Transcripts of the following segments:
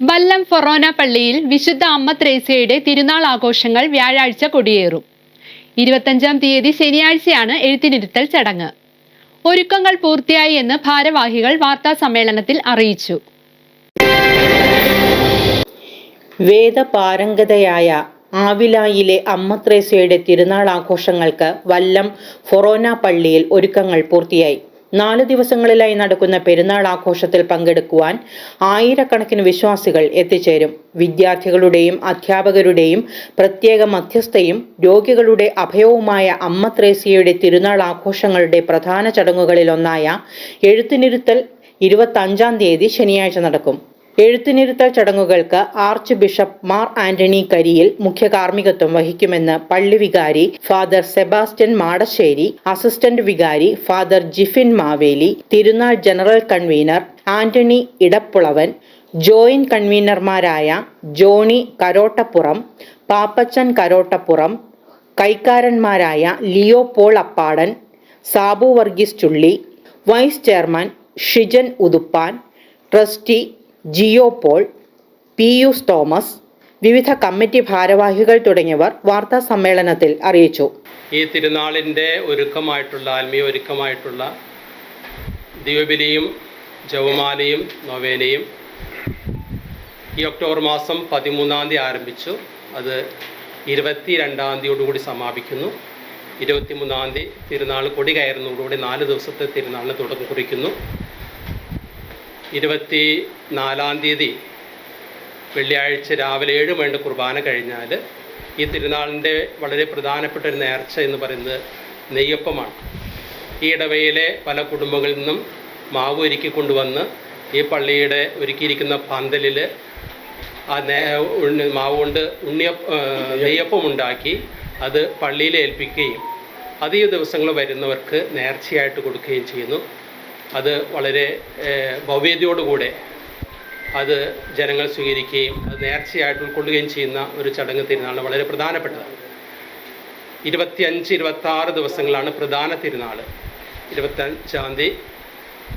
വല്ലം ഫൊറോന പള്ളിയിൽ വിശുദ്ധ അമ്മ ത്രേസ്യയുടെ തിരുനാൾ ആഘോഷങ്ങൾ വ്യാഴാഴ്ച കൊടിയേറും. ഇരുപത്തഞ്ചാം തീയതി ശനിയാഴ്ചയാണ് എഴുത്തിനിരുത്തൽ ചടങ്ങ്. ഒരുക്കങ്ങൾ പൂർത്തിയായി എന്ന് ഭാരവാഹികൾ വാർത്താ സമ്മേളനത്തിൽ അറിയിച്ചു. വേദപാരംഗതയായ ആവിലായിലെ അമ്മത്രേസ്യയുടെ തിരുനാൾ ആഘോഷങ്ങൾക്ക് വല്ലം ഫൊറോന പള്ളിയിൽ ഒരുക്കങ്ങൾ പൂർത്തിയായി. നാല് ദിവസങ്ങളിലായി നടക്കുന്ന പെരുന്നാൾ ആഘോഷത്തിൽ പങ്കെടുക്കുവാൻ ആയിരക്കണക്കിന് വിശ്വാസികൾ എത്തിച്ചേരും. വിദ്യാർത്ഥികളുടെയും അധ്യാപകരുടെയും പ്രത്യേക മധ്യസ്ഥയും രോഗികളുടെ അഭയവുമായ അമ്മ ത്രേസ്യയുടെ തിരുനാൾ ആഘോഷങ്ങളുടെ പ്രധാന ചടങ്ങുകളിലൊന്നായ എഴുത്തിനിരുത്തൽ ഇരുപത്തഞ്ചാം തീയതി ശനിയാഴ്ച നടക്കും. എഴുത്തിനിരുത്തൽ ചടങ്ങുകൾക്ക് ആർച്ച് ബിഷപ്പ് മാർ ആന്റണി കരിയിൽ മുഖ്യ കാർമ്മികത്വം വഹിക്കുമെന്ന് പള്ളി വികാരി ഫാദർ സെബാസ്റ്റ്യൻ മാടശ്ശേരി അസിസ്റ്റന്റ് വികാരി ഫാദർ ജിഫിൻ മാവേലി തിരുനാൾ general convener Antony Edappulavan joint കൺവീനർമാരായ Johnny Karottappuram Pappachan Karottappuram കൈക്കാരന്മാരായ Leo Paul Appadan Sabu Varghese Chulli vice chairman Shijan Uthuppan trustee Jio Paul Pius Thomas വിവിധ കമ്മിറ്റി ഭാരവാഹികൾ തുടങ്ങിയവർ വാർത്താ സമ്മേളനത്തിൽ അറിയിച്ചു. ഈ തിരുനാളിന്റെ ഒരുക്കമായിട്ടുള്ള ആത്മീയ ഒരുക്കമായിട്ടുള്ള ദിവബലിയും ജവമാലയും നൊവേനയും ഈ ഒക്ടോബർ മാസം പതിമൂന്നാം തീയതി ആരംഭിച്ചു. അത് ഇരുപത്തി രണ്ടാം തീയതിയോടുകൂടി സമാപിക്കുന്നു. ഇരുപത്തിമൂന്നാം തീയതി തിരുനാൾ കൊടി കയറുന്നതോടുകൂടി നാല് ദിവസത്തെ തിരുനാളിന് തുടക്കം കുറിക്കുന്നു. ഇരുപത്തി നാലാം തീയതി വെള്ളിയാഴ്ച രാവിലെ ഏഴ് മണിയുടെ കുർബാന കഴിഞ്ഞാൽ ഈ തിരുനാളിന്റെ വളരെ പ്രധാനപ്പെട്ട ഒരു നേർച്ച എന്ന് പറയുന്നത് നെയ്യപ്പമാണ്. ഈ ഇടവയിലെ പല കുടുംബങ്ങളിൽ നിന്നും മാവ് ഒരുക്കി കൊണ്ടുവന്ന് ഈ പള്ളിയുടെ ഒരുക്കിയിരിക്കുന്ന പന്തലിൽ ആ നേ മാവ് കൊണ്ട് ഉണ്ണിയപ്പ നെയ്യപ്പം ഉണ്ടാക്കി അത് പള്ളിയിൽ ഏൽപ്പിക്കുകയും ഈ ദിവസങ്ങൾ വരുന്നവർക്ക് നേർച്ചയായിട്ട് കൊടുക്കുകയും ചെയ്യുന്നു. അത് വളരെ ഭവ്യതയോടുകൂടെ അത് ജനങ്ങൾ സ്വീകരിക്കുകയും അത് നേർച്ചയായിട്ട് ഉൾക്കൊള്ളുകയും ചെയ്യുന്ന ഒരു ചടങ്ങ് തിരുനാൾ വളരെ പ്രധാനപ്പെട്ടതാണ് ഇരുപത്തിയഞ്ച് ഇരുപത്തി ആറ് ദിവസങ്ങളാണ് പ്രധാന തിരുനാൾ ഇരുപത്തഞ്ചാം തീയതി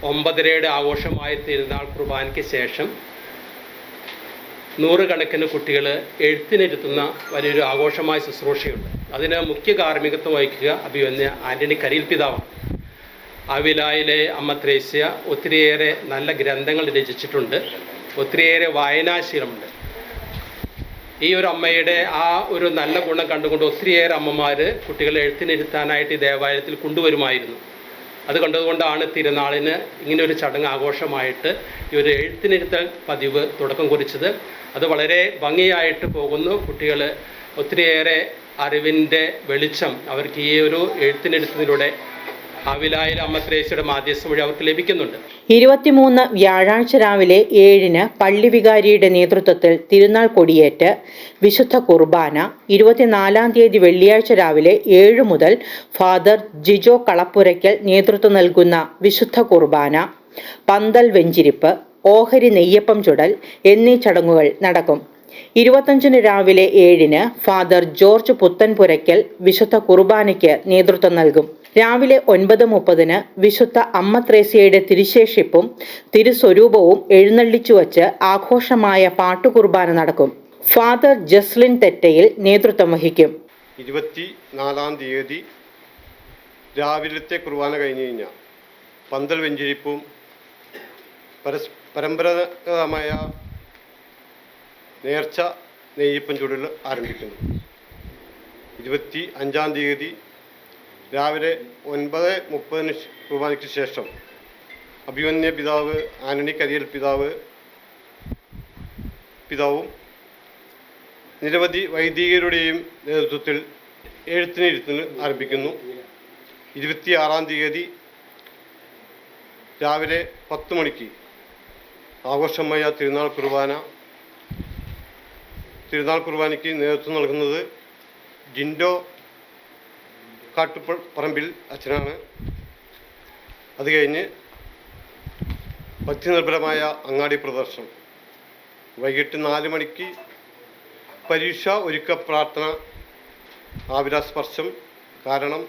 ഒമ്പതരയുടെ ആഘോഷമായ തിരുനാൾ കുർബാനയ്ക്ക് ശേഷം നൂറുകണക്കിന് കുട്ടികൾ എഴുത്തിനിരുത്തുന്ന വലിയൊരു ആഘോഷമായ ശുശ്രൂഷയുണ്ട്. അതിന് മുഖ്യ കാർമ്മികത്വം വഹിക്കുക അഭിവന്യ ആന്റണി കരിയിൽ പിതാവാണ് അവിലായിലെ അമ്മ ത്രേസ്യ ഒത്തിരിയേറെ നല്ല ഗ്രന്ഥങ്ങൾ രചിച്ചിട്ടുണ്ട്. ഒത്തിരിയേറെ വായനാശീലമുണ്ട്. ഈ ഒരു അമ്മയുടെ ആ ഒരു നല്ല ഗുണം കണ്ടുകൊണ്ട് ഒത്തിരിയേറെ അമ്മമാർ കുട്ടികളെ എഴുത്തിനിരുത്താനായിട്ട് ഈ ദേവാലയത്തിൽ കൊണ്ടുവരുമായിരുന്നു. അത് കണ്ടതുകൊണ്ടാണ് തിരുനാളിന് ഇങ്ങനെ ഒരു ചടങ്ങ് ആഘോഷമായിട്ട് ഈ ഒരു എഴുത്തിനിരുത്തൽ പതിവ് തുടക്കം കുറിച്ചത്. അത് വളരെ ഭംഗിയായിട്ട് പോകുന്നു. കുട്ടികൾ ഒത്തിരിയേറെ അറിവിന്റെ വെളിച്ചം അവർക്ക് ഈ ഒരു എഴുത്തിനിരുത്തതിലൂടെ ലഭിക്കുന്നുണ്ട്. ഇരുപത്തിമൂന്ന് വ്യാഴാഴ്ച രാവിലെ ഏഴിന് പള്ളി വികാരിയുടെ നേതൃത്വത്തിൽ തിരുനാൾ കൊടിയേറ്റ് വിശുദ്ധ കുർബാന ഇരുപത്തിനാലാം തീയതി വെള്ളിയാഴ്ച രാവിലെ ഏഴ് മുതൽ ഫാദർ ജിജോ കളപ്പുരയ്ക്കൽ നേതൃത്വം നൽകുന്ന വിശുദ്ധ കുർബാന പന്തൽ വെഞ്ചിരിപ്പ് ഓഹരി നെയ്യപ്പം ചുടൽ എന്നീ ചടങ്ങുകൾ നടക്കും. ഇരുപത്തഞ്ചിന് രാവിലെ ഏഴിന് ഫാദർ ജോർജ് പുത്തൻപുരയ്ക്കൽ വിശുദ്ധ കുർബാനയ്ക്ക് നേതൃത്വം നൽകും. രാവിലെ ഒൻപത് മുപ്പതിന് വിശുദ്ധ അമ്മ ത്രേസ്യയുടെ തിരുശേഷിപ്പും തിരുസ്വരൂപവും എഴുന്നള്ളിച്ചു വച്ച് ആഘോഷമായ പാട്ടുകുർബാന നടക്കും. ഫാദർ ജസ്ലിൻ തെറ്റയിൽ നേതൃത്വം വഹിക്കും. ഇരുപത്തി നാലാം തീയതി രാവിലത്തെ കുർബാന കഴിഞ്ഞു കഴിഞ്ഞാൽ പന്തൽ വെഞ്ചിരിപ്പും പരസ് പരമ്പരാഗതമായ നേർച്ച നെയ്യപ്പൻ ചുടൽ ആരംഭിക്കുന്നു. ഇരുപത്തി അഞ്ചാം തീയതി രാവിലെ ഒൻപത് മുപ്പതിന് കുർബാനയ്ക്ക് ശേഷം അഭിമന്യ പിതാവ് ആന്റണി കരിയൽ പിതാവ് പിതാവും നിരവധി വൈദികരുടെയും നേതൃത്വത്തിൽ എഴുത്തിനിരുത്തിന് ആരംഭിക്കുന്നു. ഇരുപത്തിയാറാം തീയതി രാവിലെ പത്ത് മണിക്ക് ആഘോഷമായ തിരുനാൾ കുർബാന. തിരുനാൾ കുർബാനയ്ക്ക് നേതൃത്വം നൽകുന്നത് ജിൻഡോ കാട്ടുപ പറമ്പിൽ അച്ഛനാണ്. അത് കഴിഞ്ഞ് ഭക്തിനിർഭരമായ അങ്ങാടി പ്രദർശനം. വൈകിട്ട് നാല് മണിക്ക് പരീക്ഷ ഒരുക്ക പ്രാർത്ഥന ആവിരാസ്പർശം കാരണം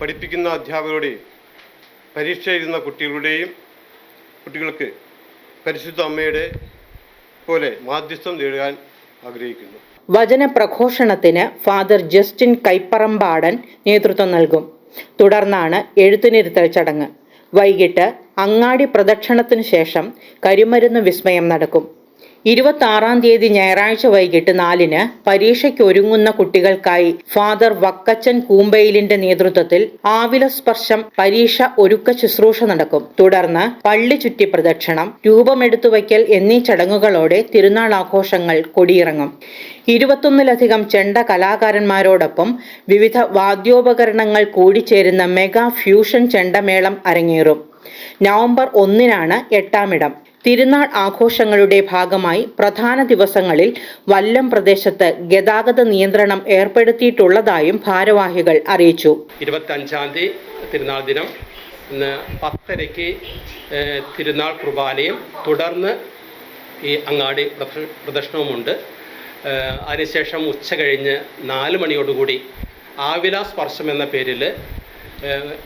പഠിപ്പിക്കുന്ന അധ്യാപകരുടെയും പരീക്ഷ എഴുതുന്ന കുട്ടികളുടെയും കുട്ടികൾക്ക് പരിശുദ്ധ അമ്മയുടെ പോലെ മാധ്യസ്ഥം നേടാൻ ആഗ്രഹിക്കുന്നു. വചനപ്രഘോഷണത്തിന് ഫാദർ ജസ്റ്റിൻ കൈപ്പറമ്പാടൻ നേതൃത്വം നൽകും. തുടർന്നാണ് എഴുത്തിനിരുത്തൽ ചടങ്ങ്. വൈകിട്ട് അങ്ങാടി പ്രദക്ഷിണത്തിനു ശേഷം കരിമരുന്ന് വിസ്മയം നടക്കും. ഇരുപത്താറാം തീയതി ഞായറാഴ്ച വൈകിട്ട് നാലിന് പരീക്ഷയ്ക്ക് ഒരുങ്ങുന്ന കുട്ടികൾക്കായി ഫാദർ വക്കച്ചൻ കൂമ്പയിലിന്റെ നേതൃത്വത്തിൽ ആവില സ്പർശം പരീക്ഷ ഒരുക്ക ശുശ്രൂഷ നടക്കും. തുടർന്ന് പള്ളി ചുറ്റി പ്രദക്ഷിണം രൂപമെടുത്തു വയ്ക്കൽ എന്നീ ചടങ്ങുകളോടെ തിരുനാൾ ആഘോഷങ്ങൾ കൊടിയിറങ്ങും. ഇരുപത്തൊന്നിലധികം ചെണ്ട കലാകാരന്മാരോടൊപ്പം വിവിധ വാദ്യോപകരണങ്ങൾ കൂടിച്ചേരുന്ന മെഗാ ഫ്യൂഷൻ ചെണ്ടമേളം അരങ്ങേറും. നവംബർ ഒന്നിനാണ് എട്ടാമിടം തിരുനാൾ ആഘോഷങ്ങളുടെ ഭാഗമായി പ്രധാന ദിവസങ്ങളിൽ വല്ലം പ്രദേശത്ത് ഗതാഗത നിയന്ത്രണം ഏർപ്പെടുത്തിയിട്ടുള്ളതായും ഭാരവാഹികൾ അറിയിച്ചു. ഇരുപത്തഞ്ചാം തീയതി തിരുനാൾ ദിനം. ഇന്ന് പത്തരയ്ക്ക് തിരുനാൾ കുർബാനയും തുടർന്ന് ഈ അങ്ങാടി പ്രദർശനവുമുണ്ട്. അതിനുശേഷം ഉച്ച കഴിഞ്ഞ് നാല് മണിയോടുകൂടി ആവില സ്പർശം എന്ന പേരിൽ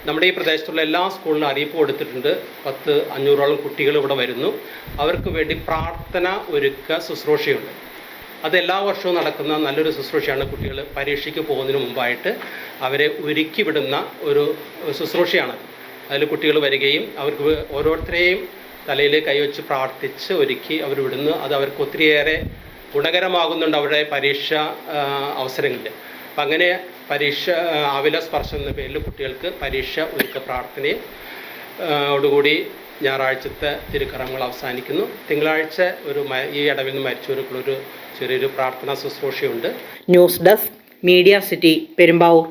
നമ്മുടെ ഈ പ്രദേശത്തുള്ള എല്ലാ സ്കൂളിലും അറിയിപ്പ് കൊടുത്തിട്ടുണ്ട്. പത്ത് അഞ്ഞൂറോളം കുട്ടികൾ ഇവിടെ വരുന്നു. അവർക്ക് വേണ്ടി പ്രാർത്ഥന ഒരുക്ക ശുശ്രൂഷയുണ്ട്. അത് എല്ലാ വർഷവും നടക്കുന്ന നല്ലൊരു ശുശ്രൂഷയാണ് കുട്ടികൾ പരീക്ഷയ്ക്ക് പോകുന്നതിന് മുമ്പായിട്ട് അവരെ ഒരുക്കി വിടുന്ന ഒരു ശുശ്രൂഷയാണ്. അതിൽ കുട്ടികൾ വരികയും അവർക്ക് ഓരോരുത്തരെയും തലയിൽ കൈവച്ച് പ്രാർത്ഥിച്ച് ഒരുക്കി അവർ വിടുന്നു. അത് അവർക്ക് ഒത്തിരിയേറെ ഗുണകരമാകുന്നുണ്ട് അവരുടെ പരീക്ഷ അവസരങ്ങളിൽ അപ്പം അങ്ങനെ പരീക്ഷ ആവില സ്പർശം എന്ന പേരിൽ കുട്ടികൾക്ക് പരീക്ഷ ഒരുക്ക പ്രാർത്ഥനയും ഓടുകൂടി ഞായറാഴ്ചത്തെ തിരുക്കറങ്ങൾ അവസാനിക്കുന്നു. തിങ്കളാഴ്ച ഒരു ഈ ഇടവിൽ നിന്ന് മരിച്ചവർക്കുള്ളൊരു ചെറിയൊരു പ്രാർത്ഥനാ ശുശ്രൂഷയുണ്ട്. News desk media city Perumbavoor.